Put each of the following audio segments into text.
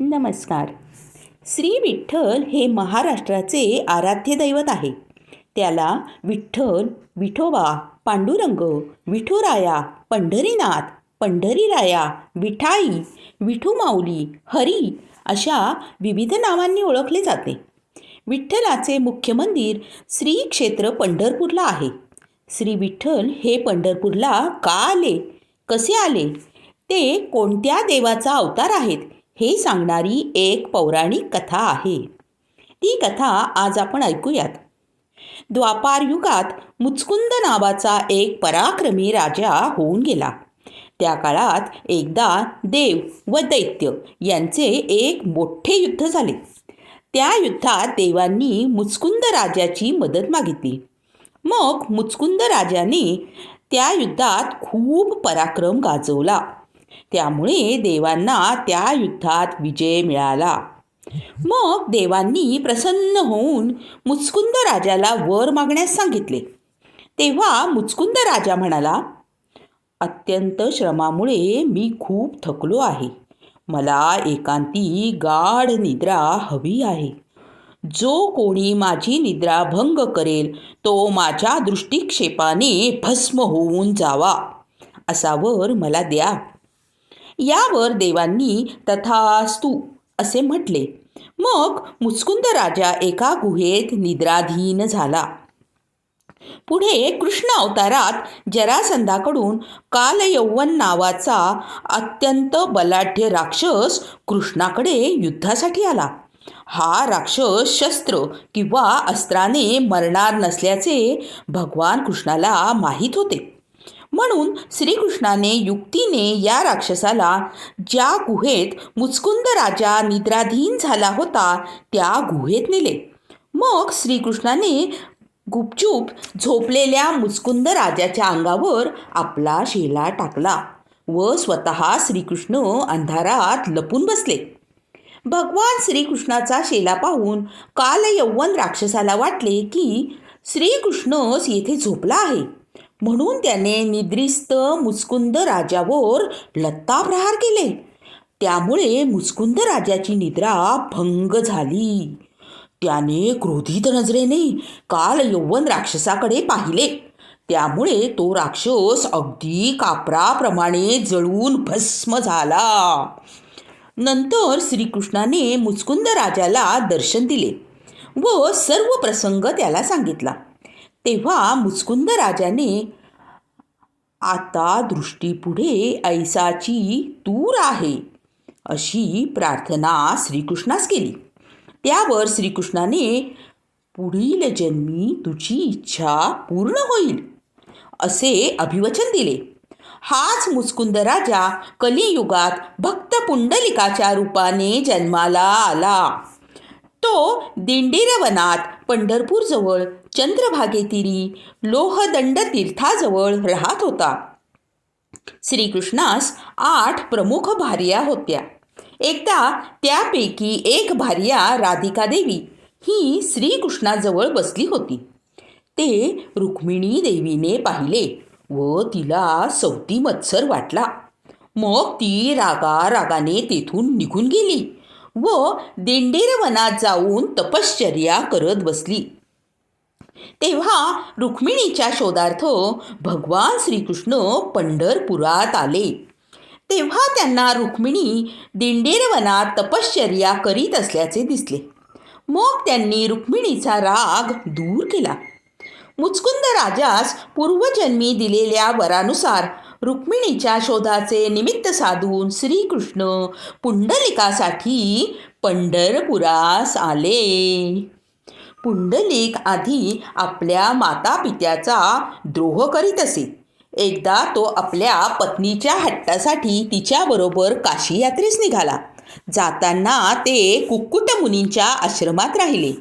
नमस्कार. श्री विठ्ठल हे महाराष्ट्राचे आराध्य दैवत आहे. त्याला विठ्ठल विठोबा पांडुरंग विठुराया पंढरीनाथ पंढरीराया विठाई विठुमाऊली हरी अशा विविध नावांनी ओळखले जाते. विठ्ठलाचे मुख्य मंदिर श्री क्षेत्र पंढरपूरला आहे. श्री विठ्ठल हे पंढरपूरला का आले? कसे आले? ते कोणत्या देवाचा अवतार आहेत? हे सांगणारी एक पौराणिक कथा आहे. ती कथा आज आपण ऐकूयात. द्वापार युगात मुचकुंद नावाचा एक पराक्रमी राजा होऊन गेला. त्या काळात एकदा देव व दैत्य यांचे एक मोठे युद्ध झाले. त्या युद्धात देवांनी मुचकुंद राजाची मदत मागितली. मग मुचकुंद राजाने त्या युद्धात खूप पराक्रम गाजवला. त्यामुळे देवांना त्या युद्धात विजय मिळाला. मग देवांनी प्रसन्न होऊन मुचकुंद राजाला वर मागण्यास सांगितले. तेव्हा मुचकुंद राजा म्हणाला अत्यंत श्रमामुळे मी खूप थकलो आहे. मला एकांती गाढ निद्रा हवी आहे. जो कोणी माझी निद्रा भंग करेल तो माझ्या दृष्टिक्षेपाने भस्म होऊन जावा. असा वर मला द्या. यावर देवांनी तथास्तू असे म्हटले. मग मुचकुंद राजा एका गुहेत निद्राधीन झाला. पुढे कृष्ण अवतारात जरासंधाकडून कालयौवन नावाचा अत्यंत बलाढ्य राक्षस कृष्णाकडे युद्धासाठी आला. हा राक्षस शस्त्र किंवा अस्त्राने मरणार नसल्याचे भगवान कृष्णाला माहीत होते. म्हणून श्रीकृष्णाने युक्तीने या राक्षसाला ज्या गुहेत मुचकुंद राजा निद्राधीन झाला होता त्या गुहेत नेले. मग श्रीकृष्णाने गुपचूप झोपलेल्या मुचकुंद राजाच्या अंगावर आपला शेला टाकला व स्वतः श्रीकृष्ण अंधारात लपून बसले. भगवान श्रीकृष्णाचा शेला पाहून कालयौवन राक्षसाला वाटले की श्रीकृष्णच येथे झोपला आहे. म्हणून त्याने निद्रिस्त मुस्कुंद राजावर लत्ता प्रहार केले. त्यामुळे मुस्कुंद राजाची निद्रा भंग झाली. त्याने क्रोधित नजरेने काल यौवन राक्षसाकडे पाहिले. त्यामुळे तो राक्षस अगदी कापराप्रमाणे जळून भस्म झाला. नंतर श्रीकृष्णाने मुस्कुंद राजाला दर्शन दिले व सर्व प्रसंग त्याला सांगितला. तेव्हा मुचकुंद राजाने आता दृष्टीपुढे ऐसाची तूर आहे अशी प्रार्थना श्रीकृष्णास केली. त्यावर श्रीकृष्णाने पुढील जन्मी तुझी इच्छा पूर्ण होईल असे अभिवचन दिले. हाच मुस्कुंद राजा कलियुगात भक्त पुंडलिकाच्या रूपाने जन्माला आला. तो दिंडीरवनात पंढरपूरजवळ चंद्रभागेतिरी लोहदंड तीर्थाजवळ राहत होता. श्रीकृष्णास आठ प्रमुख भार्या होत्या. एकदा त्यापैकी एक भार्या राधिका देवी ही श्रीकृष्णाजवळ बसली होती. ते रुक्मिणी देवीने पाहिले व तिला सवती मत्सर वाटला. मग ती रागा रागाने तेथून निघून गेली. व दिंडीरवनात जाऊन तपश्चर्या करत बसली. तेव्हा रुक्मिणीच्या शोधार्थ भगवान श्रीकृष्ण पंढरपुरात आले. तेव्हा त्यांना रुक्मिणी दिंडेरवनात तपश्चर्या करीत असल्याचे दिसले. मग त्यांनी रुक्मिणीचा राग दूर केला. मुचकुंद राजास पूर्वजन्मी दिलेल्या वरानुसार रुक्मिणीच्या शोधाचे निमित्त साधून श्रीकृष्ण पुंडलिकासाठी पंढरपुरास आले. पुंडलिक आधी आपल्या माता पित्याचा द्रोह करीत असे. एकदा तो आपल्या पत्नीच्या हट्टासाठी तिच्याबरोबर काशी यात्रेस निघाला. जाताना ते कुक्कुटमुनींच्या आश्रमात राहिले.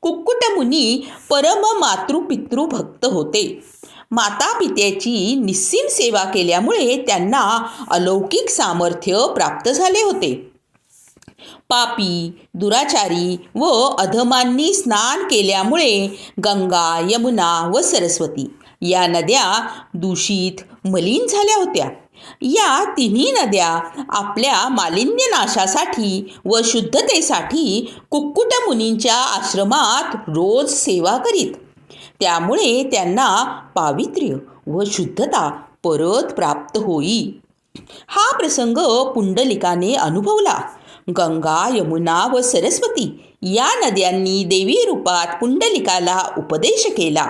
कुक्कुटमुनी परम मातृपितृ भक्त होते. माता पित्याची निस्सीम सेवा केल्यामुळे त्यांना अलौकिक सामर्थ्य प्राप्त झाले होते. पापी दुराचारी व अधमांनी स्नान केल्यामुळे गंगा यमुना व सरस्वती या नद्या दूषित मलिन झाल्या होत्या. या तिन्ही नद्या आपल्या मालिन्यनाशासाठी व शुद्धतेसाठी कुक्कुट मुनींच्या आश्रमात रोज सेवा करीत. त्यामुळे त्यांना पावित्र्य व शुद्धता परत प्राप्त होई. हा प्रसंग पुंडलिकाने अनुभवला. गंगा यमुना व सरस्वती या नद्यांनी देवी रूपात पुंडलिकाला उपदेश केला.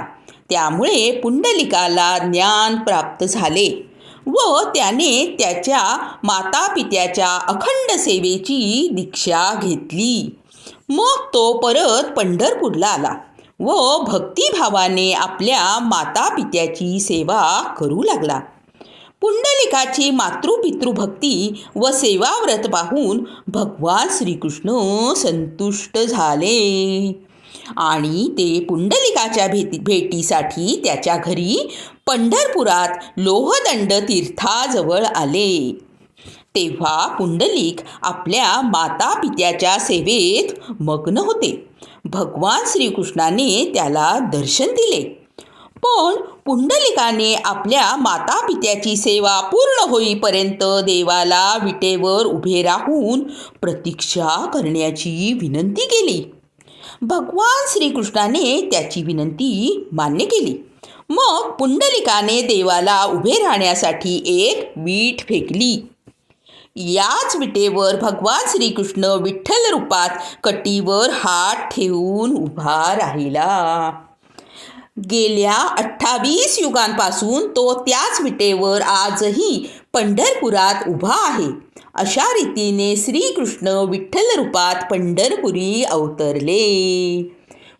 त्यामुळे पुंडलिकाला ज्ञान प्राप्त झाले व त्याने त्याच्या मातापित्याच्या अखंड सेवेची दीक्षा घेतली. मग तो परत पंढरपूरला आला. व भक्तिभावाने आपल्या मातापित्याची सेवा करू लागला. पुंडलिकाची मातृपितृभक्ती व सेवाव्रत पाहून भगवान श्रीकृष्ण संतुष्ट झाले. आणि ते पुंडलिकाच्या भेटी भेटीसाठी त्याच्या घरी पंढरपुरात लोहदंड तीर्थाजवळ आले. तेव्हा पुंडलिक आपल्या मातापित्याच्या सेवेत मग्न होते. भगवान श्रीकृष्णाने त्याला दर्शन दिले. पण पुंडलिकाने आपल्या मातापित्याची सेवा पूर्ण होईपर्यंत देवाला विटेवर उभे राहून प्रतीक्षा करण्याची विनंती केली. भगवान श्रीकृष्णाने त्याची विनंती मान्य केली. मग पुंडलिकाने देवाला उभे राहण्यासाठी एक वीट फेकली. याच विटेवर भगवान श्रीकृष्ण विठ्ठल रूपात कटीवर हात ठेवून उभा राहिला. गेल्या अठ्ठावीस युगांपासून तो त्याच विटेवर आजही पंढरपुरात उभा आहे. अशा रीतीने श्रीकृष्ण विठ्ठल रूपात पंढरपुरी अवतरले.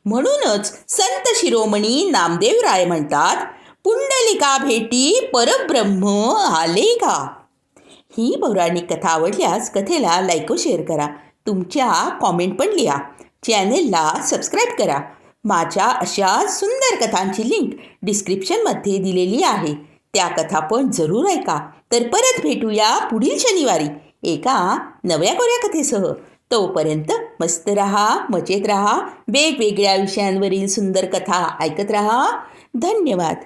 म्हणूनच संत शिरोमणी नामदेव राय म्हणतात पुंडलिका भेटी परब्रह्म आले का ही पौराणिक कथा आवडल्यास कथेला लाईक व शेअर करा. तुमच्या कॉमेंट पण लिहा. चॅनेलला सबस्क्राईब करा. माझ्या अशा सुंदर कथांची लिंक डिस्क्रिप्शनमध्ये दिलेली आहे. त्या कथा पण जरूर ऐका. तर परत भेटूया पुढील शनिवारी. एका नव्या कोऱ्या कथेसह. तोपर्यंत मस्त रहा मजेत रहा. वेगवेगळ्या विषयांवरील सुंदर कथा ऐकत रहा. धन्यवाद.